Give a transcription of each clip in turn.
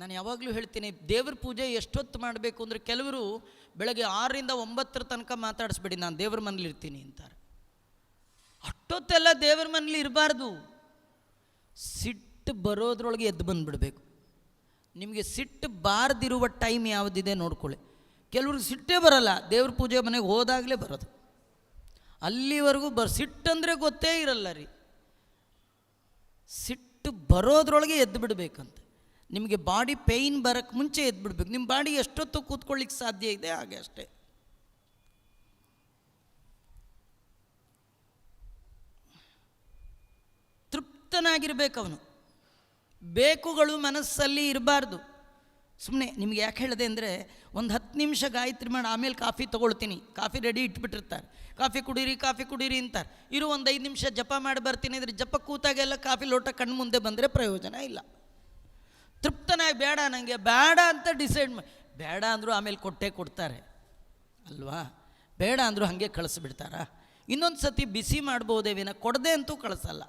ನಾನು ಯಾವಾಗಲೂ ಹೇಳ್ತೀನಿ, ದೇವ್ರ ಪೂಜೆ ಎಷ್ಟೊತ್ತು ಮಾಡಬೇಕು ಅಂದರೆ ಕೆಲವರು ಬೆಳಗ್ಗೆ ಆರರಿಂದ ಒಂಬತ್ತರ ತನಕ ಮಾತಾಡಿಸ್ಬೇಡಿ, ನಾನು ದೇವ್ರ ಮನೇಲಿ ಇರ್ತೀನಿ ಅಂತಾರೆ. ಅಷ್ಟೊತ್ತೆಲ್ಲ ದೇವ್ರ ಮನೇಲಿ ಇರಬಾರ್ದು. ಸಿಟ್ಟು ಬರೋದ್ರೊಳಗೆ ಎದ್ದು ಬಂದುಬಿಡಬೇಕು. ನಿಮಗೆ ಸಿಟ್ಟು ಬಾರ್ದಿರುವ ಟೈಮ್ ಯಾವುದಿದೆ ನೋಡ್ಕೊಳ್ಳಿ. ಕೆಲವ್ರಿಗೆ ಸಿಟ್ಟೇ ಬರಲ್ಲ, ದೇವ್ರ ಪೂಜೆ ಮನೆಗೆ ಹೋದಾಗಲೇ ಬರೋದು. ಅಲ್ಲಿವರೆಗೂ ಬರ್, ಸಿಟ್ಟಂದರೆ ಗೊತ್ತೇ ಇರಲ್ಲ ರೀ. ಸಿಟ್ಟು ಬರೋದ್ರೊಳಗೆ ಎದ್ದು ಬಿಡಬೇಕಂತೆ. ನಿಮಗೆ ಬಾಡಿ ಪೇಯ್ನ್ ಬರೋಕ್ಕೆ ಮುಂಚೆ ಎದ್ಬಿಡ್ಬೇಕು. ನಿಮ್ಮ ಬಾಡಿ ಎಷ್ಟೊತ್ತು ಕೂತ್ಕೊಳ್ಳಿಕ್ಕೆ ಸಾಧ್ಯ ಇದೆ, ಹಾಗೆ ಅಷ್ಟೇ. ತೃಪ್ತನಾಗಿರ್ಬೇಕು ಅವನು. ಬೇಕುಗಳು ಮನಸ್ಸಲ್ಲಿ ಇರಬಾರ್ದು. ಸುಮ್ಮನೆ ನಿಮ್ಗೆ ಯಾಕೆ ಹೇಳಿದೆ ಅಂದರೆ, ಒಂದು ಹತ್ತು ನಿಮಿಷ ಗಾಯತ್ರಿ ಮಾಡಿ ಆಮೇಲೆ ಕಾಫಿ ತೊಗೊಳ್ತೀನಿ. ಕಾಫಿ ರೆಡಿ ಇಟ್ಬಿಟ್ಟಿರ್ತಾರೆ. ಕಾಫಿ ಕುಡೀರಿ ಕಾಫಿ ಕುಡೀರಿ ಅಂತಾರೆ. ಇರು ಒಂದು ಐದು ನಿಮಿಷ ಜಪ ಮಾಡಿ ಬರ್ತೀನಿ ಅಂದರೆ ಜಪ ಕೂತಾಗೆಲ್ಲ ಕಾಫಿ ಲೋಟ ಕಣ್ಣು ಮುಂದೆ ಬಂದರೆ ಪ್ರಯೋಜನ ಇಲ್ಲ. ತೃಪ್ತನಾಗಿ ಬೇಡ ನನಗೆ ಬೇಡ ಅಂತ ಡಿಸೈಡ್ ಮಾಡಿ ಬೇಡ ಅಂದರೂ ಆಮೇಲೆ ಕೊಟ್ಟೇ ಕೊಡ್ತಾರೆ. ಅಲ್ವಾ? ಬೇಡ ಅಂದರೂ ಹಾಗೆ ಕಳಿಸ್ಬಿಡ್ತಾರಾ? ಇನ್ನೊಂದು ಸತಿ ಬಿಸಿ ಮಾಡ್ಬೋದೇ ವಿನ ಕೊಡದೆ ಅಂತೂ ಕಳಿಸಲ್ಲ.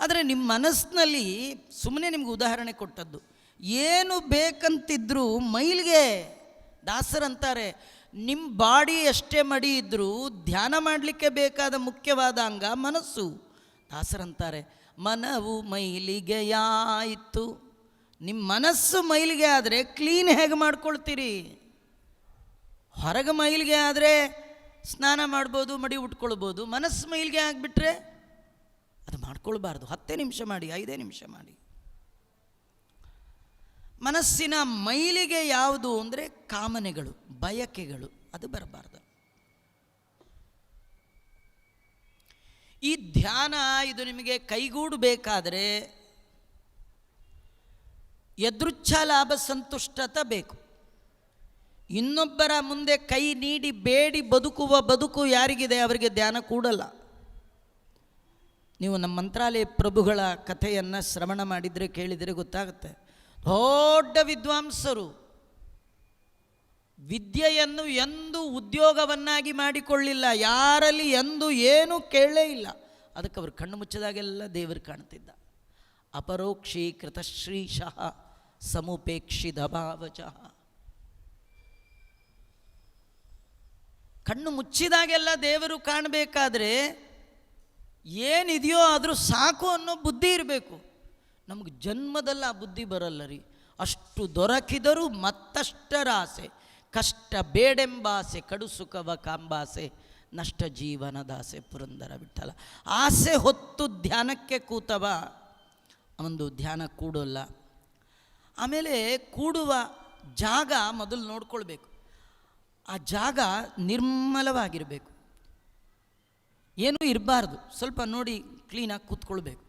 ಆದರೆ ನಿಮ್ಮ ಮನಸ್ಸಿನಲ್ಲಿ ಸುಮ್ಮನೆ ನಿಮ್ಗೆ ಉದಾಹರಣೆ ಕೊಟ್ಟದ್ದು. ಏನು ಬೇಕಂತಿದ್ರೂ ಮೈಲಿಗೆ ದಾಸರಂತಾರೆ ನಿಮ್ಮ ಬಾಡಿ ಎಷ್ಟೇ ಮಡಿ ಇದ್ದರೂ ಧ್ಯಾನ ಮಾಡಲಿಕ್ಕೆ ಬೇಕಾದ ಮುಖ್ಯವಾದ ಅಂಗ ಮನಸ್ಸು ದಾಸರಂತಾರೆ ಮನವು ಮೈಲಿಗೆಯಾಯಿತು. ನಿಮ್ಮ ಮನಸ್ಸು ಮೈಲಿಗೆ ಆದರೆ ಕ್ಲೀನ್ ಹೇಗೆ ಮಾಡ್ಕೊಳ್ತೀರಿ? ಹೊರಗೆ ಮೈಲಿಗೆ ಆದರೆ ಸ್ನಾನ ಮಾಡ್ಬೋದು, ಮಡಿ ಉಟ್ಕೊಳ್ಬೋದು, ಮನಸ್ಸು ಮೈಲಿಗೆ ಆಗಿಬಿಟ್ರೆ ಅದು ಮಾಡ್ಕೊಳ್ಬಾರ್ದು. ಹತ್ತೇ ನಿಮಿಷ ಮಾಡಿ, ಐದೇ ನಿಮಿಷ ಮಾಡಿ. ಮನಸ್ಸಿನ ಮೈಲಿಗೆ ಯಾವುದು ಅಂದರೆ ಕಾಮನೆಗಳು, ಬಯಕೆಗಳು, ಅದು ಬರಬಾರ್ದು. ಈ ಧ್ಯಾನ ಇದು ನಿಮಗೆ ಕೈಗೂಡಬೇಕಾದರೆ ಎದೃಚ್ಛ ಲಾಭ ಸಂತುಷ್ಟತ ಬೇಕು. ಇನ್ನೊಬ್ಬರ ಮುಂದೆ ಕೈ ನೀಡಿ ಬೇಡಿ ಬದುಕುವ ಬದುಕು ಯಾರಿಗಿದೆ ಅವರಿಗೆ ಧ್ಯಾನ ಕೂಡಲ್ಲ. ನೀವು ನಮ್ಮ ಮಂತ್ರಾಲಯ ಪ್ರಭುಗಳ ಕಥೆಯನ್ನು ಶ್ರವಣ ಮಾಡಿದರೆ ಕೇಳಿದರೆ ಗೊತ್ತಾಗುತ್ತೆ. ದೊಡ್ಡ ವಿದ್ವಾಂಸರು ವಿದ್ಯೆಯನ್ನು ಎಂದು ಉದ್ಯೋಗವನ್ನಾಗಿ ಮಾಡಿಕೊಳ್ಳಿಲ್ಲ. ಯಾರಲ್ಲಿ ಎಂದು ಏನೂ ಕೇಳೇ ಇಲ್ಲ. ಅದಕ್ಕೆ ಅವರು ಕಣ್ಣು ಮುಚ್ಚಿದಾಗೆಲ್ಲ ದೇವರು ಕಾಣ್ತಿದ್ದ. ಅಪರೋಕ್ಷೀಕೃತ ಶ್ರೀಶಃ ಸಮುಪೇಕ್ಷಿತ ಭಾವಚ ಕಣ್ಣು ಮುಚ್ಚಿದಾಗೆಲ್ಲ ದೇವರು ಕಾಣಬೇಕಾದ್ರೆ ಏನಿದೆಯೋ ಆದರೂ ಸಾಕು ಅನ್ನೋ ಬುದ್ಧಿ ಇರಬೇಕು. ನಮಗೆ ಜನ್ಮದಲ್ಲಿ ಆ ಬುದ್ಧಿ ಬರಲ್ಲ ರೀ. ಅಷ್ಟು ದೊರಕಿದರೂ ಮತ್ತಷ್ಟರ ಆಸೆ ಕಷ್ಟ ಬೇಡೆಂಬಾಸೆ, ಕಡು ಸುಖವ ಕಾಂಬಾಸೆ, ನಷ್ಟ ಜೀವನದಾಸೆ ಪುರಂದರ ಬಿಟ್ಟಲ್ಲ ಆಸೆ ಹೊತ್ತು ಧ್ಯಾನಕ್ಕೆ ಕೂತವ, ಒಂದು ಧ್ಯಾನ ಕೂಡೋಲ್ಲ. ಆಮೇಲೆ ಕೂಡುವ ಜಾಗ ಮೊದಲು ನೋಡ್ಕೊಳ್ಬೇಕು. ಆ ಜಾಗ ನಿರ್ಮಲವಾಗಿರಬೇಕು. ಏನೂ ಇರಬಾರ್ದು. ಸ್ವಲ್ಪ ನೋಡಿ ಕ್ಲೀನಾಗಿ ಕೂತ್ಕೊಳ್ಬೇಕು.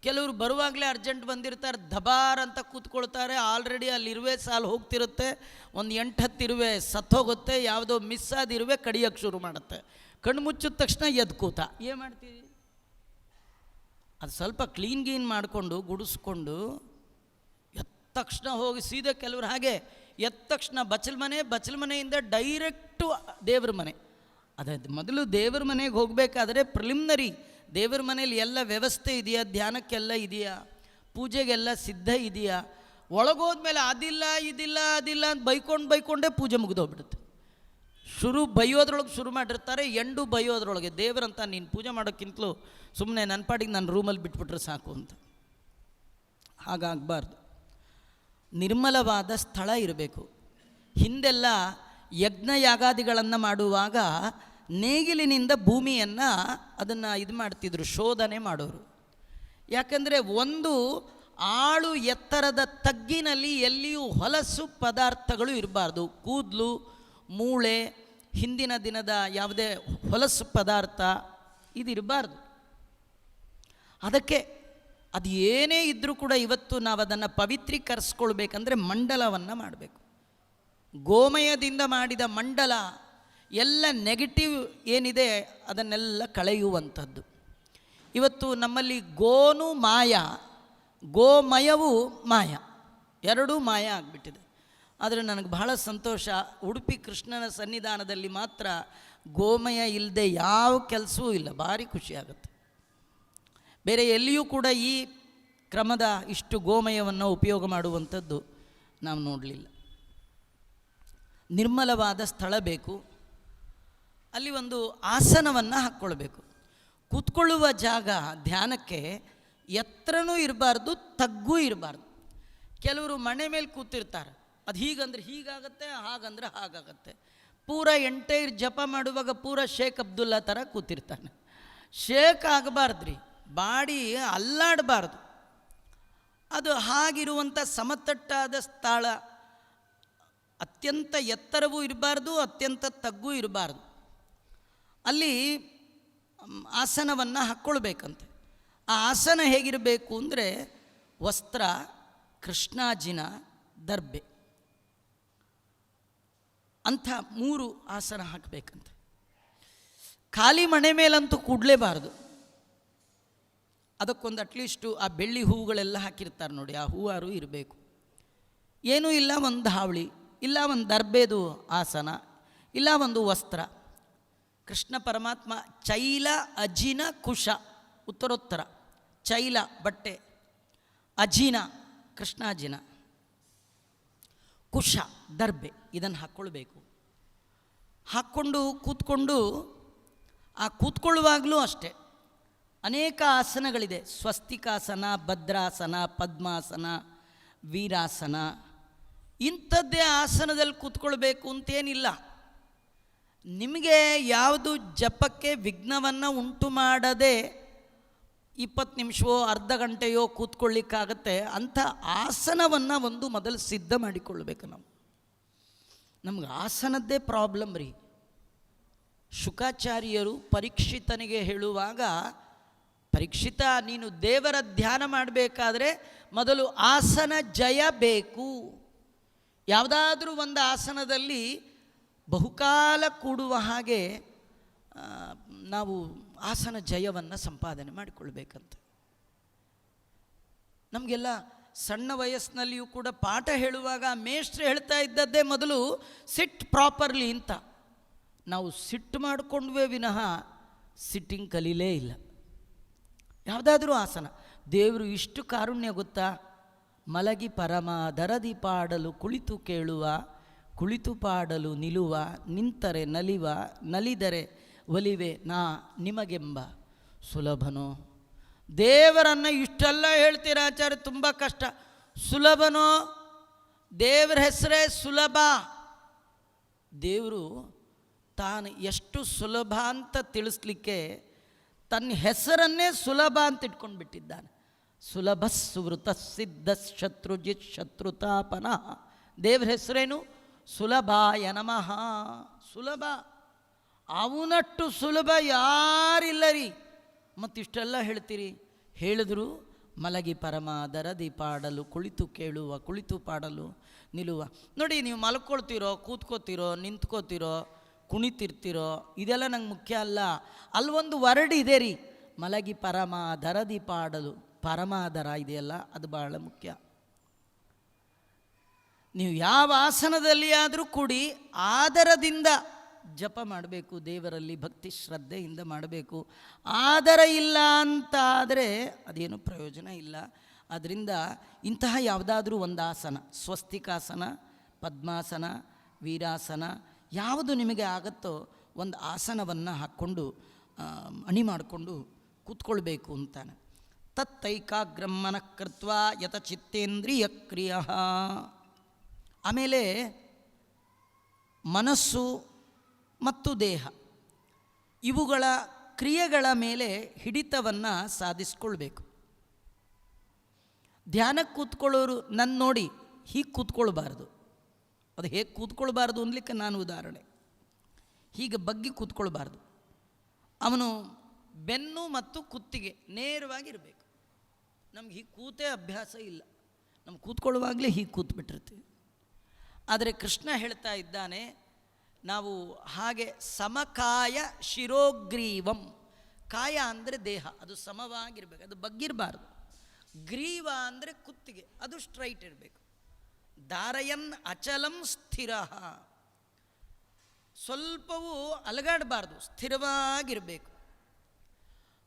ಕೆಲವರು ಬರುವಾಗಲೇ ಅರ್ಜೆಂಟ್ ಬಂದಿರ್ತಾರೆ, ದಬಾರ್ ಅಂತ ಕೂತ್ಕೊಳ್ತಾರೆ ಆಲ್ರೆಡಿ ಅಲ್ಲಿ ಇರುವೆ ಸಾಲು ಹೋಗ್ತಿರುತ್ತೆ, ಒಂದು ಎಂಟು ಹತ್ತು ಇರುವೆ ಸತ್ತೋಗುತ್ತೆ ಯಾವುದೋ ಮಿಸ್ ಆದ ಇರುವೆ ಕಡಿಯೋಕ್ಕೆ ಶುರು ಮಾಡುತ್ತೆ. ಕಣ್ಣು ಮುಚ್ಚಿದ ತಕ್ಷಣ ಎದ್ದು ಕೂತ. ಏನು ಮಾಡ್ತೀವಿ ಅದು ಸ್ವಲ್ಪ ಕ್ಲೀನ್ ಗೀನ್ ಮಾಡಿಕೊಂಡು ಗುಡಿಸ್ಕೊಂಡು ತಕ್ಷಣ ಹೋಗಿ ಸೀದಾ ಕೆಲವರು ಹಾಗೆ ಎದ್ದ ತಕ್ಷಣ ಬಚ್ಚಲ ಮನೆ, ಬಚ್ಚಲ ಮನೆಯಿಂದ ಡೈರೆಕ್ಟು ದೇವ್ರ ಮನೆ. ಅದೇ ಮೊದಲು ದೇವ್ರ ಮನೆಗೆ ಹೋಗಬೇಕಾದ್ರೆ ಪ್ರಿಲಿಮ್ನರಿ ದೇವ್ರ ಮನೇಲಿ ಎಲ್ಲ ವ್ಯವಸ್ಥೆ ಇದೆಯಾ? ಧ್ಯಾನಕ್ಕೆಲ್ಲ ಇದೆಯಾ? ಪೂಜೆಗೆಲ್ಲ ಸಿದ್ಧ ಇದೆಯಾ? ಒಳಗೋದ್ಮೇಲೆ ಅದಿಲ್ಲ, ಇದಿಲ್ಲ, ಅದಿಲ್ಲ ಅಂತ ಬೈಕೊಂಡು ಬೈಕೊಂಡೇ ಪೂಜೆ ಮುಗಿದೋಗ್ಬಿಡುತ್ತೆ. ಶುರು ಬೈಯೋದ್ರೊಳಗೆ ಶುರು ಮಾಡಿರ್ತಾರೆ, ಎಂಡು ಬೈಯೋದ್ರೊಳಗೆ ದೇವರಂತ ನೀನು ಪೂಜೆ ಮಾಡೋಕ್ಕಿಂತಲೂ ಸುಮ್ಮನೆ ನನ್ನ ಪಾಡಿಗೆ ನನ್ನ ರೂಮಲ್ಲಿ ಬಿಟ್ಬಿಟ್ರೆ ಸಾಕು ಅಂತ. ಹಾಗಾಗಬಾರ್ದು. ನಿರ್ಮಲವಾದ ಸ್ಥಳ ಇರಬೇಕು. ಹಿಂದೆಲ್ಲ ಯಜ್ಞ ಯಾಗಾದಿಗಳನ್ನು ಮಾಡುವಾಗ ನೇಗಿಲಿನಿಂದ ಭೂಮಿಯನ್ನು ಅದನ್ನು ಇದು ಮಾಡ್ತಿದ್ರು, ಶೋಧನೆ ಮಾಡೋರು. ಯಾಕಂದರೆ ಒಂದು ಆಳು ಎತ್ತರದ ತಗ್ಗಿನಲ್ಲಿ ಎಲ್ಲಿಯೂ ಹೊಲಸು ಪದಾರ್ಥಗಳು ಇರಬಾರ್ದು. ಕೂದಲು, ಮೂಳೆ, ಹಿಂದಿನ ದಿನದ ಯಾವುದೇ ಹೊಲಸು ಪದಾರ್ಥ ಇದಿರಬಾರ್ದು. ಅದಕ್ಕೆ ಅದು ಏನೇ ಇದ್ದರೂ ಕೂಡ ಇವತ್ತು ನಾವು ಅದನ್ನು ಪವಿತ್ರೀಕರಿಸ್ಕೊಳ್ಬೇಕಂದ್ರೆ ಮಂಡಲವನ್ನು ಮಾಡಬೇಕು. ಗೋಮಯದಿಂದ ಮಾಡಿದ ಮಂಡಲ ಎಲ್ಲ ನೆಗೆಟಿವ್ ಏನಿದೆ ಅದನ್ನೆಲ್ಲ ಕಳೆಯುವಂಥದ್ದು. ಇವತ್ತು ನಮ್ಮಲ್ಲಿ ಗೋನು ಮಾಯ, ಗೋಮಯವು ಮಾಯ, ಎರಡೂ ಮಾಯ ಆಗಿಬಿಟ್ಟಿದೆ. ಆದರೆ ನನಗೆ ಬಹಳ ಸಂತೋಷ, ಉಡುಪಿ ಕೃಷ್ಣನ ಸನ್ನಿಧಾನದಲ್ಲಿ ಮಾತ್ರ ಗೋಮಯ ಇಲ್ಲದೆ ಯಾವ ಕೆಲಸವೂ ಇಲ್ಲ, ಭಾರಿ ಖುಷಿ ಆಗುತ್ತೆ. ಬೇರೆ ಎಲ್ಲಿಯೂ ಕೂಡ ಈ ಕ್ರಮದ ಇಷ್ಟು ಗೋಮಯವನ್ನು ಉಪಯೋಗ ಮಾಡುವಂಥದ್ದು ನಾವು ನೋಡಲಿಲ್ಲ. ನಿರ್ಮಲವಾದ ಸ್ಥಳ ಬೇಕು. ಅಲ್ಲಿ ಒಂದು ಆಸನವನ್ನು ಹಾಕ್ಕೊಳ್ಬೇಕು. ಕೂತ್ಕೊಳ್ಳುವ ಜಾಗ ಧ್ಯಾನಕ್ಕೆ ಎತ್ತರನೂ ಇರಬಾರ್ದು, ತಗ್ಗೂ ಇರಬಾರ್ದು. ಕೆಲವರು ಮನೆ ಮೇಲೆ ಕೂತಿರ್ತಾರೆ. ಅದು ಹೀಗಂದ್ರೆ ಹೀಗಾಗತ್ತೆ, ಹಾಗಂದ್ರೆ ಹಾಗಾಗತ್ತೆ. ಪೂರ ಎಂಟೈರ್ ಜಪ ಮಾಡುವಾಗ ಪೂರ ಶೇಖ್ ಅಬ್ದುಲ್ಲಾ ಥರ ಕೂತಿರ್ತಾನೆ. ಶೇಖ್ ಆಗಬಾರ್ದ್ರಿ. ಬಾಡಿ ಅಲ್ಲಾಡಬಾರ್ದು. ಅದು ಹಾಗಿರುವಂಥ ಸಮತಟ್ಟಾದ ಸ್ಥಳ, ಅತ್ಯಂತ ಎತ್ತರವೂ ಇರಬಾರ್ದು, ಅತ್ಯಂತ ತಗ್ಗೂ ಇರಬಾರ್ದು. ಅಲ್ಲಿ ಆಸನವನ್ನು ಹಾಕ್ಕೊಳ್ಬೇಕಂತೆ ಆ ಆಸನ ಹೇಗಿರಬೇಕು ಅಂದರೆ ವಸ್ತ್ರ, ಕೃಷ್ಣಾಜಿನ ದರ್ಬೆ. ಅಂಥ ಮೂರು ಆಸನ ಹಾಕಬೇಕಂತೆ. ಖಾಲಿ ಮಣೆ ಮೇಲಂತೂ ಕೂಡಲೇಬಾರ್ದು. ಅದಕ್ಕೊಂದು ಅಟ್ಲೀಸ್ಟು ಆ ಬೆಳ್ಳಿ ಹೂವುಗಳೆಲ್ಲ ಹಾಕಿರ್ತಾರೆ ನೋಡಿ, ಆ ಹೂವಾರು ಇರಬೇಕು. ಏನೂ ಇಲ್ಲ ಒಂದು ಹಾವಳಿ, ಇಲ್ಲ ಒಂದು ದರ್ಬೇದು ಆಸನ, ಇಲ್ಲ ಒಂದು ವಸ್ತ್ರ. ಕೃಷ್ಣ ಪರಮಾತ್ಮ ಚೈಲ ಅಜಿನ ಕುಶ, ಉತ್ತರೋತ್ತರ. ಚೈಲ, ಬಟ್ಟೆ. ಅಜಿನ, ಕೃಷ್ಣಾಜಿನ. ಕುಶ, ದರ್ಬೆ, ಇದನ್ನು ಹಾಕ್ಕೊಳ್ಬೇಕು ಹಾಕ್ಕೊಂಡು ಕೂತ್ಕೊಂಡು, ಆ ಕೂತ್ಕೊಳ್ಳುವಾಗಲೂ ಅಷ್ಟೇ. ಅನೇಕ ಆಸನಗಳಿದೆ. ಸ್ವಸ್ತಿಕಾಸನ, ಭದ್ರಾಸನ, ಪದ್ಮಾಸನ, ವೀರಾಸನ. ಇಂಥದ್ದೇ ಆಸನದಲ್ಲಿ ಕೂತ್ಕೊಳ್ಬೇಕು ಅಂತೇನಿಲ್ಲ. ನಿಮಗೆ ಯಾವುದು ಜಪಕ್ಕೆ ವಿಘ್ನವನ್ನು ಉಂಟು ಮಾಡದೆ ಇಪ್ಪತ್ತು ನಿಮಿಷವೋ, ಅರ್ಧ ಗಂಟೆಯೋ ಕೂತ್ಕೊಳ್ಳಿಕ್ಕಾಗತ್ತೆ. ಅಂಥ ಆಸನವನ್ನು ಒಂದು ಮೊದಲು ಸಿದ್ಧ ಮಾಡಿಕೊಳ್ಬೇಕು ನಾವು. ನಮ್ಗೆ ಆಸನದ್ದೇ ಪ್ರಾಬ್ಲಮ್ ರೀ. ಶುಕಾಚಾರ್ಯರು ಪರೀಕ್ಷಿತನಿಗೆ ಹೇಳುವಾಗ ಪರೀಕ್ಷಿತ, ನೀನು ದೇವರ ಧ್ಯಾನ ಮಾಡಬೇಕಾದ್ರೆ ಮೊದಲು ಆಸನ ಜಯ ಬೇಕು. ಯಾವುದಾದ್ರೂ ಒಂದು ಆಸನದಲ್ಲಿ ಬಹುಕಾಲ ಕೂಡುವ ಹಾಗೆ ನಾವು ಆಸನ ಜಯವನ್ನು ಸಂಪಾದನೆ ಮಾಡಿಕೊಳ್ಬೇಕಂತ. ನಮಗೆಲ್ಲ ಸಣ್ಣ ವಯಸ್ಸಿನಲ್ಲಿಯೂ ಕೂಡ ಪಾಠ ಹೇಳುವಾಗ ಮೇಷ್ಟ್ರು ಹೇಳ್ತಾ ಇದ್ದದ್ದೇ ಮೊದಲು ಸಿಟ್ ಪ್ರಾಪರ್ಲಿ ಅಂತ. ನಾವು ಸಿಟ್ಟು ಮಾಡಿಕೊಂಡ್ವೇ ವಿನಃ ಸಿಟ್ಟಿಂಗ್ ಕಲೀಲೇ ಇಲ್ಲ. ಯಾವುದಾದ್ರೂ ಆಸನ. ದೇವರು ಇಷ್ಟು ಕಾರುಣ್ಯ ಗೊತ್ತಾ? ಮಲಗಿ ಪರಮ ದರದಿ ಪಾಡಲು ಕುಳಿತು ಕೇಳುವ, ಕುಳಿತು ಪಾಡಲು ನಿಲುವ, ನಿಂತರೆ ನಲಿವ, ನಲಿದರೆ ಒಲಿವೆ ನಾ ನಿಮಗೆಂಬ. ಸುಲಭನೋ? ದೇವರನ್ನು ಇಷ್ಟೆಲ್ಲ ಹೇಳ್ತೀರ ಆಚಾರ್ಯ? ತುಂಬ ಕಷ್ಟ. ಸುಲಭನೋ? ದೇವರ ಹೆಸರೇ ಸುಲಭ. ದೇವರು ತಾನು ಎಷ್ಟು ಸುಲಭ ಅಂತ ತಿಳಿಸ್ಲಿಕ್ಕೆ ತನ್ನ ಹೆಸರನ್ನೇ ಸುಲಭ ಅಂತ ಇಟ್ಕೊಂಡು ಬಿಟ್ಟಿದ್ದಾನೆ ಸುಲಭ ಸುವೃತ ಸಿದ್ಧ ಶತ್ರುಜಿತ್ ಶತ್ರುತಾಪನ. ದೇವ್ರ ಹೆಸರೇನು? ಸುಲಭಾಯ ನಮಃ. ಸುಲಭ. ಅವನಟ್ಟು ಸುಲಭ ಯಾರಿಲ್ಲ ರೀ ಮತ್ತಿಷ್ಟೆಲ್ಲ ಹೇಳ್ತೀರಿ? ಹೇಳಿದ್ರು, ಮಲಗಿ ಪರಮ ದರದಿ ಪಾಡಲು, ಕುಳಿತು ಕೇಳುವ, ಕುಳಿತು ಪಾಡಲು ನಿಲ್ಲುವ. ನೋಡಿ, ನೀವು ಮಲ್ಕೊಳ್ತೀರೋ ಕೂತ್ಕೋತಿರೋ ನಿಂತ್ಕೋತಿರೋ ಕುಣಿತಿರ್ತಿರೋ, ಇದೆಲ್ಲ ನಂಗೆ ಮುಖ್ಯ ಅಲ್ಲ. ಅಲ್ಲೊಂದು ವರ್ಡ್ ಇದೆ ರೀ, ಮಲಗಿ ಪರಮ ದರದಿ ಪಾಡಲು ಪರಮಾದರ ಇದೆಯಲ್ಲ, ಅದು ಬಹಳ ಮುಖ್ಯ. ನೀವು ಯಾವ ಆಸನದಲ್ಲಿ ಆದರೂ ಕೂಡಿ ಆದರದಿಂದ ಜಪ ಮಾಡಬೇಕು, ದೇವರಲ್ಲಿ ಭಕ್ತಿ ಶ್ರದ್ಧೆಯಿಂದ ಮಾಡಬೇಕು. ಆದರ ಇಲ್ಲ ಅಂತ ಆದರೆ ಅದೇನು ಪ್ರಯೋಜನ ಇಲ್ಲ. ಅದರಿಂದ ಇಂತಹ ಯಾವುದಾದ್ರೂ ಒಂದು ಆಸನ ಸ್ವಸ್ತಿಕಾಸನ, ಪದ್ಮಾಸನ, ವೀರಾಸನ ಯಾವುದು ನಿಮಗೆ ಆಗತ್ತೋ ಒಂದು ಆಸನವನ್ನು ಹಾಕ್ಕೊಂಡು ಅಣಿ ಮಾಡಿಕೊಂಡು ಕೂತ್ಕೊಳ್ಬೇಕು ಅಂತಾನೆ. ತತ್ತೈಕಾಗ್ರಮ್ಮನ ಮನಃ ಕೃತ್ವ ಯತ ಚಿತ್ತೇಂದ್ರಿಯ ಕ್ರಿಯ. ಆಮೇಲೆ ಮನಸ್ಸು ಮತ್ತು ದೇಹ, ಇವುಗಳ ಕ್ರಿಯೆಗಳ ಮೇಲೆ ಹಿಡಿತವನ್ನು ಸಾಧಿಸ್ಕೊಳ್ಬೇಕು. ಧ್ಯಾನಕ್ಕೆ ಕೂತ್ಕೊಳ್ಳೋರು ನನ್ನ ನೋಡಿ ಹೀಗೆ ಕೂತ್ಕೊಳ್ಬಾರ್ದು. ಅದು ಹೇಗೆ ಕೂತ್ಕೊಳ್ಬಾರ್ದು ಅನ್ಲಿಕ್ಕೆ ನಾನು ಉದಾಹರಣೆ. ಹೀಗೆ ಬಗ್ಗಿ ಕೂತ್ಕೊಳ್ಬಾರ್ದು. ಅವನು ಬೆನ್ನು ಮತ್ತು ಕುತ್ತಿಗೆ ನೇರವಾಗಿರಬೇಕು ನಮ್ಗೆ ಹೀಗೆ ಕೂತೇ ಅಭ್ಯಾಸ ಇಲ್ಲ. ನಮ್ಗೆ ಕೂತ್ಕೊಳ್ಳುವಾಗಲೇ ಹೀಗೆ ಕೂತ್ಬಿಟ್ಟಿರ್ತೀವಿ. ಆದರೆ ಕೃಷ್ಣ ಹೇಳ್ತಾ ಇದ್ದಾನೆ, ನಾವು ಹಾಗೆ ಸಮಕಾಯ ಶಿರೋಗ್ರೀವಂ. ಕಾಯ ಅಂದರೆ ದೇಹ, ಅದು ಸಮವಾಗಿರಬೇಕು, ಅದು ಬಗ್ಗಿರಬಾರ್ದು. ಗ್ರೀವ ಅಂದರೆ ಕುತ್ತಿಗೆ, ಅದು ಸ್ಟ್ರೈಟ್ ಇರಬೇಕು. ದಾರಯನ್ ಅಚಲಂ ಸ್ಥಿರ. ಸ್ವಲ್ಪವೂ ಅಲಗಾಡಬಾರ್ದು, ಸ್ಥಿರವಾಗಿರಬೇಕು.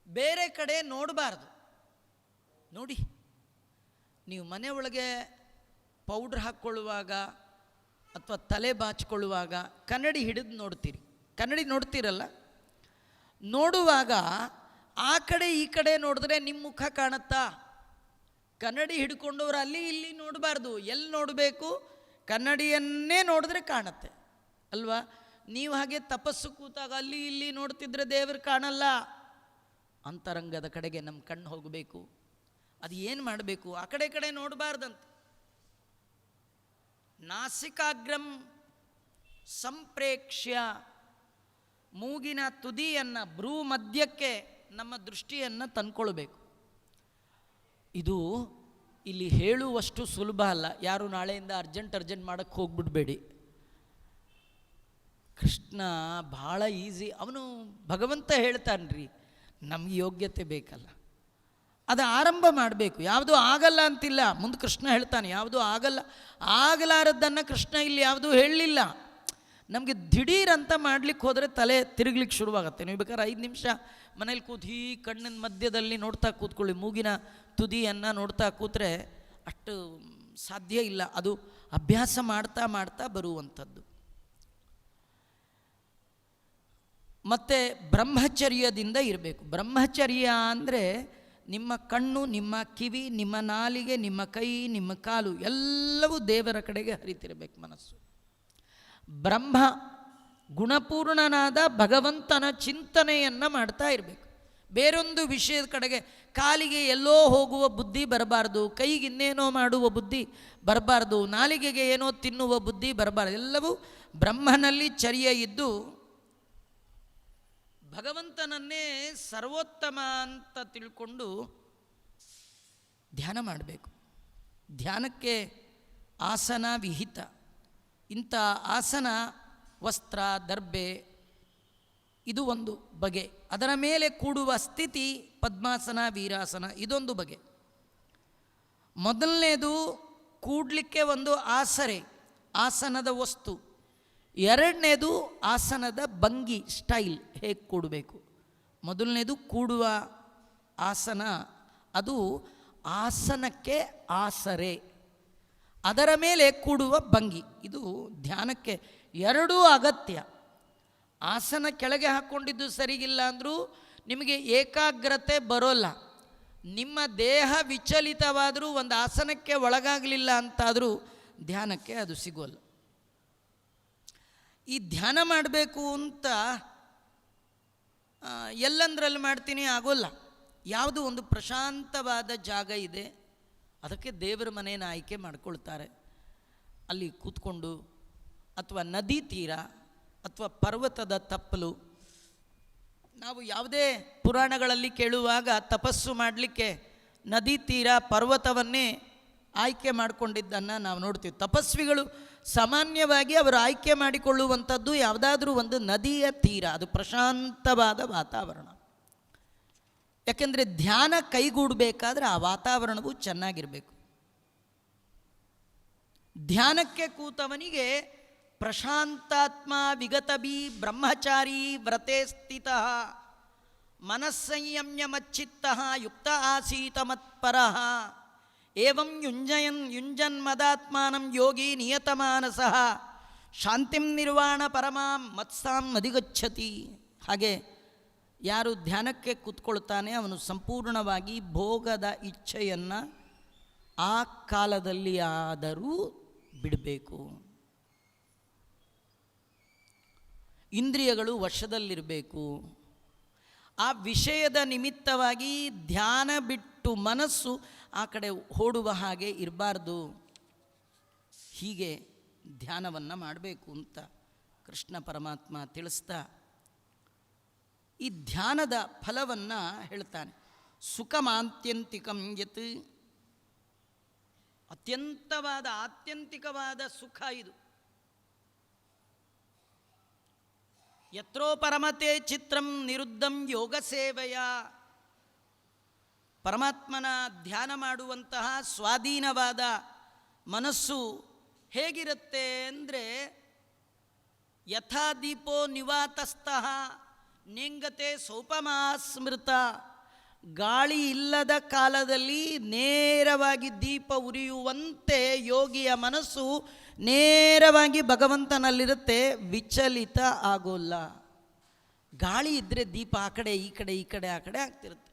ಬೇರೆ ಕಡೆ ನೋಡಬಾರ್ದು. ನೋಡಿ, ನೀವು ಮನೆ ಒಳಗೆ ಪೌಡ್ರ್ ಹಾಕ್ಕೊಳ್ಳುವಾಗ ಅಥವಾ ತಲೆ ಬಾಚಿಕೊಳ್ಳುವಾಗ ಕನ್ನಡಿ ಹಿಡಿದು ನೋಡ್ತೀರಿ. ಕನ್ನಡಿ ನೋಡ್ತೀರಲ್ಲ? ನೋಡುವಾಗ ಆ ಕಡೆ ಈ ಕಡೆ ನೋಡಿದ್ರೆ ನಿಮ್ಮ ಮುಖ ಕಾಣುತ್ತಾ? ಕನ್ನಡಿ ಹಿಡ್ಕೊಂಡವ್ರು ಅಲ್ಲಿ ಇಲ್ಲಿ ನೋಡಬಾರ್ದು. ಎಲ್ಲಿ ನೋಡಬೇಕು? ಕನ್ನಡಿಯನ್ನೇ ನೋಡಿದ್ರೆ ಕಾಣುತ್ತೆ. ಅಲ್ವಾ? ನೀವು ಹಾಗೆ ತಪಸ್ಸು ಕೂತಾಗ ಅಲ್ಲಿ ಇಲ್ಲಿ ನೋಡ್ತಿದ್ರೆ ದೇವರು ಕಾಣಲ್ಲ. ಅಂತರಂಗದ ಕಡೆಗೆ ನಮ್ಮ ಕಣ್ಣು ಹೋಗಬೇಕು. ಅದು ಏನು ಮಾಡಬೇಕು? ಆ ಕಡೆ ಕಡೆ ನೋಡಬಾರ್ದಂತ. ನಾಸಿಕಾಗ್ರಂ ಸಂಪ್ರೇಕ್ಷ್ಯ ಮೂಗಿನ ತುದಿಯನ್ನು ಭ್ರೂ ಮಧ್ಯಕ್ಕೆ ನಮ್ಮ ದೃಷ್ಟಿಯನ್ನು ತಂದ್ಕೊಳ್ಬೇಕು. ಇದು ಇಲ್ಲಿ ಹೇಳುವಷ್ಟು ಸುಲಭ ಅಲ್ಲ. ಯಾರು ನಾಳೆಯಿಂದ ಅರ್ಜೆಂಟ್ ಅರ್ಜೆಂಟ್ ಮಾಡೋಕ್ಕೆ ಹೋಗ್ಬಿಡ್ಬೇಡಿ. ಕೃಷ್ಣ ಭಾಳ ಈಸಿ. ಅವನು ಭಗವಂತ ಹೇಳ್ತಾನ್ರಿ, ನಮ್ಗೆ ಯೋಗ್ಯತೆ ಬೇಕಲ್ಲ. ಅದು ಆರಂಭ ಮಾಡಬೇಕು. ಯಾವುದು ಆಗಲ್ಲ ಅಂತಿಲ್ಲ. ಮುಂದೆ ಕೃಷ್ಣ ಹೇಳ್ತಾನೆ, ಯಾವುದು ಆಗಲ್ಲ. ಆಗಲಾರದ್ದನ್ನು ಕೃಷ್ಣ ಇಲ್ಲಿ ಯಾವುದೂ ಹೇಳಲಿಲ್ಲ. ನಮಗೆ ದಿಢೀರ್ ಅಂತ ಮಾಡ್ಲಿಕ್ಕೆ ಹೋದರೆ ತಲೆ ತಿರುಗ್ಲಿಕ್ಕೆ ಶುರುವಾಗುತ್ತೆ. ನೀವು ಬೇಕಾದ್ರೆ ಐದು ನಿಮಿಷ ಮನೇಲಿ ಕೂತು ಈ ಕಣ್ಣಿನ ಮಧ್ಯದಲ್ಲಿ ನೋಡ್ತಾ ಕೂತ್ಕೊಳ್ಳಿ. ಮೂಗಿನ ತುದಿಯನ್ನು ನೋಡ್ತಾ ಕೂತ್ರೆ ಅಷ್ಟು ಸಾಧ್ಯ ಇಲ್ಲ. ಅದು ಅಭ್ಯಾಸ ಮಾಡ್ತಾ ಮಾಡ್ತಾ ಬರುವಂಥದ್ದು. ಮತ್ತು ಬ್ರಹ್ಮಚರ್ಯದಿಂದ ಇರಬೇಕು. ಬ್ರಹ್ಮಚರ್ಯ ಅಂದರೆ ನಿಮ್ಮ ಕಣ್ಣು, ನಿಮ್ಮ ಕಿವಿ, ನಿಮ್ಮ ನಾಲಿಗೆ, ನಿಮ್ಮ ಕೈ, ನಿಮ್ಮ ಕಾಲು ಎಲ್ಲವೂ ದೇವರ ಕಡೆಗೆ ಹರಿತಿರಬೇಕು ಮನಸ್ಸು. ಬ್ರಹ್ಮ ಗುಣಪೂರ್ಣನಾದ ಭಗವಂತನ ಚಿಂತನೆಯನ್ನು ಮಾಡ್ತಾ ಇರಬೇಕು. ಬೇರೊಂದು ವಿಷಯದ ಕಡೆಗೆ ಕಾಲಿಗೆ ಎಲ್ಲೋ ಹೋಗುವ ಬುದ್ಧಿ ಬರಬಾರ್ದು, ಕೈಗೆ ಇನ್ನೇನೋ ಮಾಡುವ ಬುದ್ಧಿ ಬರಬಾರ್ದು, ನಾಲಿಗೆಗೆ ಏನೋ ತಿನ್ನುವ ಬುದ್ಧಿ ಬರಬಾರ್ದು, ಎಲ್ಲವೂ ಬ್ರಹ್ಮನಲ್ಲಿ ಚರ್ಯ ಇದ್ದು ಭಗವಂತನನ್ನೇ ಸರ್ವೋತ್ತಮ ಅಂತ ತಿಳ್ಕೊಂಡು ಧ್ಯಾನ ಮಾಡಬೇಕು. ಧ್ಯಾನಕ್ಕೆ ಆಸನ ವಿಹಿತ. ಇಂಥ ಆಸನ, ವಸ್ತ್ರ, ದರ್ಬೆ ಇದು ಒಂದು ಬಗೆ. ಅದರ ಮೇಲೆ ಕೂಡುವ ಸ್ಥಿತಿ ಪದ್ಮಾಸನ, ವೀರಾಸನ, ಇದೊಂದು ಬಗೆ. ಮೊದಲನೇದು ಕೂಡಲಿಕ್ಕೆ ಒಂದು ಆಸರೆ, ಆಸನದ ವಸ್ತು. ಎರಡನೇದು ಆಸನದ ಭಂಗಿ, ಸ್ಟೈಲ್, ಹೇಗೆ ಕೂಡಬೇಕು. ಮೊದಲನೇದು ಕೂಡುವ ಆಸನ, ಅದು ಆಸನಕ್ಕೆ ಆಸರೆ. ಅದರ ಮೇಲೆ ಕೂಡುವ ಭಂಗಿ. ಇದು ಧ್ಯಾನಕ್ಕೆ ಎರಡೂ ಅಗತ್ಯ. ಆಸನ ಕೆಳಗೆ ಹಾಕ್ಕೊಂಡಿದ್ದು ಸರಿಗಿಲ್ಲ ಅಂದರೂ ನಿಮಗೆ ಏಕಾಗ್ರತೆ ಬರೋಲ್ಲ. ನಿಮ್ಮ ದೇಹ ವಿಚಲಿತವಾದರೂ ಒಂದು ಆಸನಕ್ಕೆ ಒಳಗಾಗಲಿಲ್ಲ ಅಂತಾದರೂ ಧ್ಯಾನಕ್ಕೆ ಅದು ಸಿಗೋಲ್ಲ. ಈ ಧ್ಯಾನ ಮಾಡಬೇಕು ಅಂತ ಎಲ್ಲಂದ್ರಲ್ಲಿ ಮಾಡ್ತೀನಿ ಆಗೋಲ್ಲ. ಯಾವುದು ಒಂದು ಪ್ರಶಾಂತವಾದ ಜಾಗ ಇದೆ, ಅದಕ್ಕೆ ದೇವರ ಮನೆಯನ್ನು ಆಯ್ಕೆ ಮಾಡ್ಕೊಳ್ತಾರೆ. ಅಲ್ಲಿ ಕೂತ್ಕೊಂಡು ಅಥವಾ ನದಿ ತೀರ ಅಥವಾ ಪರ್ವತದ ತಪ್ಪಲು, ನಾವು ಯಾವುದೇ ಪುರಾಣಗಳಲ್ಲಿ ಕೇಳುವಾಗ ತಪಸ್ಸು ಮಾಡಲಿಕ್ಕೆ ನದಿ ತೀರ ಪರ್ವತವನ್ನೇ ಆಯ್ಕೆ ಮಾಡಿಕೊಂಡಿದ್ದನ್ನು ನಾವು ನೋಡ್ತೀವಿ. ತಪಸ್ವಿಗಳು ಸಾಮಾನ್ಯವಾಗಿ ಅವರು ಆಯ್ಕೆ ಮಾಡಿಕೊಳ್ಳುವಂಥದ್ದು ಯಾವುದಾದ್ರೂ ಒಂದು ನದಿಯ ತೀರ, ಅದು ಪ್ರಶಾಂತವಾದ ವಾತಾವರಣ. ಯಾಕೆಂದರೆ ಧ್ಯಾನ ಕೈಗೂಡಬೇಕಾದ್ರೆ ಆ ವಾತಾವರಣವೂ ಚೆನ್ನಾಗಿರಬೇಕು. ಧ್ಯಾನಕ್ಕೆ ಕೂತವನಿಗೆ ಪ್ರಶಾಂತಾತ್ಮ ವಿಗತಬಿ ಬ್ರಹ್ಮಚಾರಿ ವ್ರತೆ ಸ್ಥಿತ ಮನಸ್ಸಂಯಮ್ಯ ಮಚ್ಚಿತ್ತ ಯುಕ್ತ ಆಸೀತ ಮತ್ಪರ. ಏವಂ ಯುಂಜಯನ್ ಯುಂಜನ್ಮದಾತ್ಮಾನಂ ಯೋಗಿ ನಿಯತಮಾನಸ. ಶಾಂತಿಂ ನಿರ್ವಾಣ ಪರಮಾಂ ಮತ್ಸಾಂ ಮದಿಗಚ್ಚತಿ ಹಾಗೆ ಯಾರು ಧ್ಯಾನಕ್ಕೆ ಕೂತ್ಕೊಳ್ತಾನೆ ಅವನು ಸಂಪೂರ್ಣವಾಗಿ ಭೋಗದ ಇಚ್ಛೆಯನ್ನು ಆ ಕಾಲದಲ್ಲಿ ಆದರೂ ಬಿಡಬೇಕು. ಇಂದ್ರಿಯಗಳು ವಶದಲ್ಲಿರಬೇಕು. ಆ ವಿಷಯದ ನಿಮಿತ್ತವಾಗಿ ಧ್ಯಾನ ಬಿಟ್ಟು ಮನಸ್ಸು ಆ ಕಡೆ ಓಡುವ ಹಾಗೆ ಇರಬಾರ್ದು. ಹೀಗೆ ಧ್ಯಾನವನ್ನು ಮಾಡಬೇಕು ಅಂತ ಕೃಷ್ಣ ಪರಮಾತ್ಮ ತಿಳಿಸ್ತಾ ಈ ಧ್ಯಾನದ ಫಲವನ್ನು ಹೇಳ್ತಾನೆ. ಸುಖಮಾತ್ಯಂತಿಕಂ ಯತ್. ಅತ್ಯಂತವಾದ ಆತ್ಯಂತಿಕವಾದ ಸುಖ ಇದು. ಯತ್ರೋ ಪರಮತೆ ಚಿತ್ರಂ ನಿರುದ್ಧಂ ಯೋಗ ಸೇವೆಯ. ಪರಮಾತ್ಮನ ಧ್ಯಾನ ಮಾಡುವಂತಹ ಸ್ವಾಧೀನವಾದ ಮನಸ್ಸು ಹೇಗಿರುತ್ತೆ ಅಂದರೆ ಯಥಾ ದೀಪೋ ನಿವಾತಸ್ಥಃ ನಿಂಗತೆ ಸೋಪಮಾ ಸ್ಮೃತ ಗಾಳಿ ಇಲ್ಲದ ಕಾಲದಲ್ಲಿ ನೇರವಾಗಿ ದೀಪ ಉರಿಯುವಂತೆ ಯೋಗಿಯ ಮನಸ್ಸು ನೇರವಾಗಿ ಭಗವಂತನಲ್ಲಿರುತ್ತೆ, ವಿಚಲಿತ ಆಗೋಲ್ಲ. ಗಾಳಿ ಇದ್ದರೆ ದೀಪ ಆ ಕಡೆ, ಈ ಕಡೆ ಈ ಕಡೆ, ಆ ಕಡೆ ಆಗ್ತಿರುತ್ತೆ.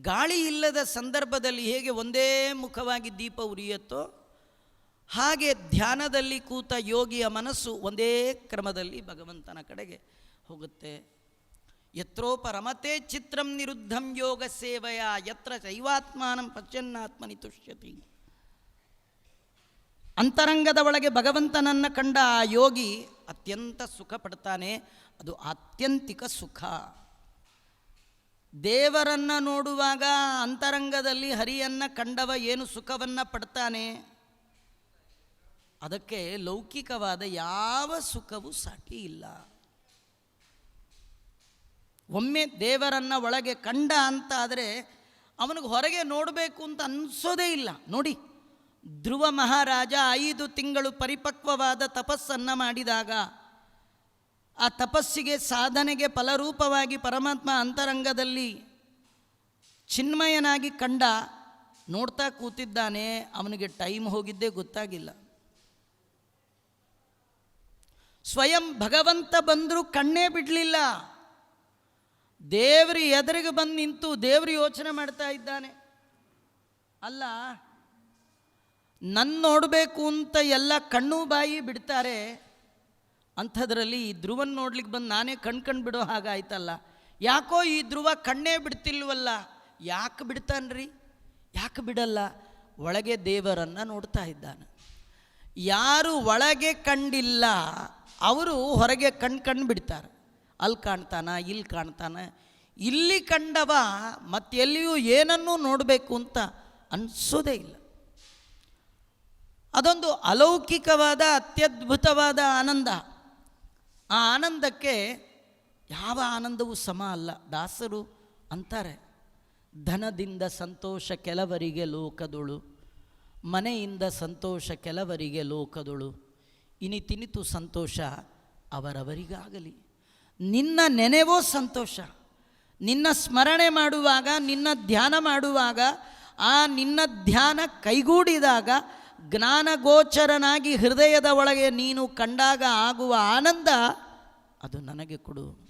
ಗಾಳಿ ಇಲ್ಲದ ಸಂದರ್ಭದಲ್ಲಿ ಹೇಗೆ ಒಂದೇ ಮುಖವಾಗಿ ದೀಪ ಉರಿಯುತ್ತೋ, ಹಾಗೆ ಧ್ಯಾನದಲ್ಲಿ ಕೂತ ಯೋಗಿಯ ಮನಸ್ಸು ಒಂದೇ ಕ್ರಮದಲ್ಲಿ ಭಗವಂತನ ಕಡೆಗೆ ಹೋಗುತ್ತೆ. ಯತ್ರೋಪರಮತೆ ಚಿತ್ರಂ ನಿರುದ್ಧಂ ಯೋಗ ಸೇವೆಯ, ಯತ್ರ ಶೈವಾತ್ಮಾನಂ ಪಶ್ಯನ್ನಾತ್ಮನಿ ತುಷ್ಯತಿ. ಅಂತರಂಗದ ಒಳಗೆ ಭಗವಂತನನ್ನು ಕಂಡ ಆ ಯೋಗಿ ಅತ್ಯಂತ ಸುಖ ಪಡ್ತಾನೆ ಅದು ಆತ್ಯಂತಿಕ ಸುಖ. ದೇವರನ್ನು ನೋಡುವಾಗ ಅಂತರಂಗದಲ್ಲಿ ಹರಿಯನ್ನು ಕಂಡವ ಏನು ಸುಖವನ್ನು ಪಡ್ತಾನೆ? ಅದಕ್ಕೆ ಲೌಕಿಕವಾದ ಯಾವ ಸುಖವೂ ಸಾಟಿ ಇಲ್ಲ. ಒಮ್ಮೆ ದೇವರನ್ನು ಒಳಗೆ ಕಂಡ ಅಂತ ಆದರೆ ಅವನಿಗೆ ಹೊರಗೆ ನೋಡಬೇಕು ಅಂತ ಅನಿಸೋದೇ ಇಲ್ಲ. ನೋಡಿ. ಧ್ರುವ ಮಹಾರಾಜ ಐದು ತಿಂಗಳು ಪರಿಪಕ್ವವಾದ ತಪಸ್ಸನ್ನು ಮಾಡಿದಾಗ ಆ ತಪಸ್ಸಿಗೆ ಸಾಧನೆಗೆ ಫಲರೂಪವಾಗಿ ಪರಮಾತ್ಮ ಅಂತರಂಗದಲ್ಲಿ ಚಿನ್ಮಯನಾಗಿ ಕಂಡ ನೋಡ್ತಾ ಕೂತಿದ್ದಾನೆ, ಅವನಿಗೆ ಟೈಮ್ ಹೋಗಿದ್ದೇ ಗೊತ್ತಾಗಿಲ್ಲ. ಸ್ವಯಂ ಭಗವಂತ ಬಂದರೂ ಕಣ್ಣೇ ಬಿಡಲಿಲ್ಲ. ದೇವ್ರಿ ಎದುರಿಗೆ ಬಂದು ನಿಂತು ದೇವ್ರು ಯೋಚನೆ ಮಾಡ್ತಾ ಇದ್ದಾನೆ. ಅಲ್ಲ ನನ್ನ ನೋಡಬೇಕು ಅಂತ ಎಲ್ಲ ಕಣ್ಣು ಬಾಯಿ ಬಿಡ್ತಾರೆ. ಅಂಥದ್ರಲ್ಲಿ ಈ ಧ್ರುವನ್ ನೋಡ್ಲಿಕ್ಕೆ ಬಂದು ನಾನೇ ಕಣ್ ಕಣ್ ಬಿಡೋ ಹಾಗಾಯ್ತಲ್ಲ ಯಾಕೋ ಈ ಧ್ರುವ ಕಣ್ಣೇ ಬಿಡ್ತಿಲ್ವಲ್ಲ. ಯಾಕೆ ಬಿಡ್ತಾನ್ರಿ? ಯಾಕೆ ಬಿಡಲ್ಲ? ಒಳಗೆ ದೇವರನ್ನು ನೋಡ್ತಾ ಇದ್ದಾನೆ. ಯಾರು ಒಳಗೆ ಕಂಡಿಲ್ಲ, ಅವರು ಹೊರಗೆ ಕಣ್ ಕಣ್ ಬಿಡ್ತಾರೆ. ಅಲ್ಲಿ ಕಾಣ್ತಾನ, ಇಲ್ಲಿ ಕಾಣ್ತಾನೆ. ಇಲ್ಲಿ ಕಂಡವ ಮತ್ತೆಲ್ಲಿಯೂ ಏನನ್ನೂ ನೋಡಬೇಕು ಅಂತ ಅನಿಸೋದೇ ಇಲ್ಲ. ಅದೊಂದು ಅಲೌಕಿಕವಾದ, ಅತ್ಯದ್ಭುತವಾದ ಆನಂದ. ಆ ಆನಂದಕ್ಕೆ ಯಾವ ಆನಂದವೂ ಸಮ ಅಲ್ಲ. ದಾಸರು ಅಂತಾರೆ, ಧನದಿಂದ ಸಂತೋಷ ಕೆಲವರಿಗೆ ಲೋಕದೊಳು, ಮನೆಯಿಂದ ಸಂತೋಷ ಕೆಲವರಿಗೆ ಲೋಕದೊಳು ಇನಿತಿನಿತು ಸಂತೋಷ ಅವರವರಿಗಾಗಲಿ. ನಿನ್ನ ನೆನೆವೋ ಸಂತೋಷ, ನಿನ್ನ ಸ್ಮರಣೆ ಮಾಡುವಾಗ, ನಿನ್ನ ಧ್ಯಾನ ಮಾಡುವಾಗ, ಆ ನಿನ್ನ ಧ್ಯಾನ ಕೈಗೂಡಿದಾಗ ಜ್ಞಾನಗೋಚರನಾಗಿ ಹೃದಯದ ಒಳಗೆ ನೀನು ಕಂಡಾಗ ಆಗುವ ಆನಂದ ಅದು ನನಗೆ ಕೊಡು.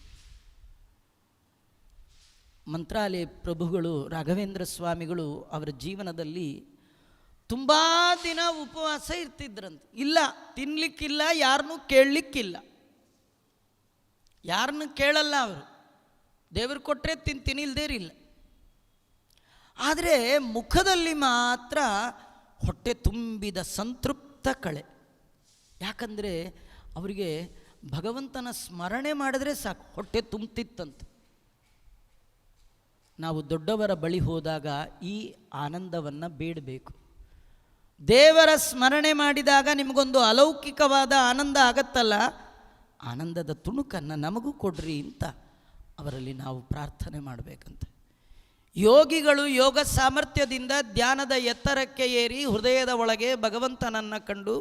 ಮಂತ್ರಾಲಯ ಪ್ರಭುಗಳು, ರಾಘವೇಂದ್ರ ಸ್ವಾಮಿಗಳು ಅವರ ಜೀವನದಲ್ಲಿ ತುಂಬ ದಿನ ಉಪವಾಸ ಇರ್ತಿದ್ರಂತೆ. ಇಲ್ಲ, ತಿನ್ಲಿಕ್ಕಿಲ್ಲ ಯಾರನ್ನೂ ಕೇಳಲಿಕ್ಕಿಲ್ಲ. ಯಾರನ್ನು ಕೇಳಲ್ಲ ಅವರು. ದೇವರು ಕೊಟ್ಟರೆ ತಿಂತೀನಿ ಇಲ್ಲದೇ ಇಲ್ಲ ಆದರೆ ಮುಖದಲ್ಲಿ ಮಾತ್ರ ಹೊಟ್ಟೆ ತುಂಬಿದ ಸಂತೃಪ್ತ ಕಳೆ. ಯಾಕಂದರೆ ಅವರಿಗೆ ಭಗವಂತನ ಸ್ಮರಣೆ ಮಾಡಿದ್ರೆ ಸಾಕು, ಹೊಟ್ಟೆ ತುಂಬ್ತಿತ್ತಂತೆ. ನಾವು ದೊಡ್ಡವರ ಬಳಿ ಹೋದಾಗ ಈ ಆನಂದವನ್ನು ಬೇಡಬೇಕು. ದೇವರ ಸ್ಮರಣೆ ಮಾಡಿದಾಗ ನಿಮಗೊಂದು ಅಲೌಕಿಕವಾದ ಆನಂದ ಆಗತ್ತಲ್ಲ? ಆನಂದದ ತುಣುಕನ್ನು ನಮಗೂ ಕೊಡ್ರಿ ಅಂತ ಅವರಲ್ಲಿ ನಾವು ಪ್ರಾರ್ಥನೆ ಮಾಡಬೇಕಂತ. ಯೋಗಿಗಳು ಯೋಗ ಸಾಮರ್ಥ್ಯದಿಂದ ಧ್ಯಾನದ ಎತ್ತರಕ್ಕೆ ಏರಿ ಹೃದಯದ ಒಳಗೆ ಭಗವಂತನನ್ನು ಕಂಡು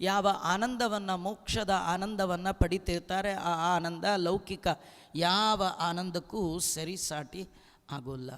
ಯಾವ ಆನಂದವನ್ನು, ಮೋಕ್ಷದ ಆನಂದವನ್ನು ಪಡಿತಿರ್ತಾರೆ, ಆ ಆನಂದ ಲೌಕಿಕ ಯಾವ ಆನಂದಕ್ಕೂ ಸರಿಸಾಟಿ ಆಗೋಲ್ಲ.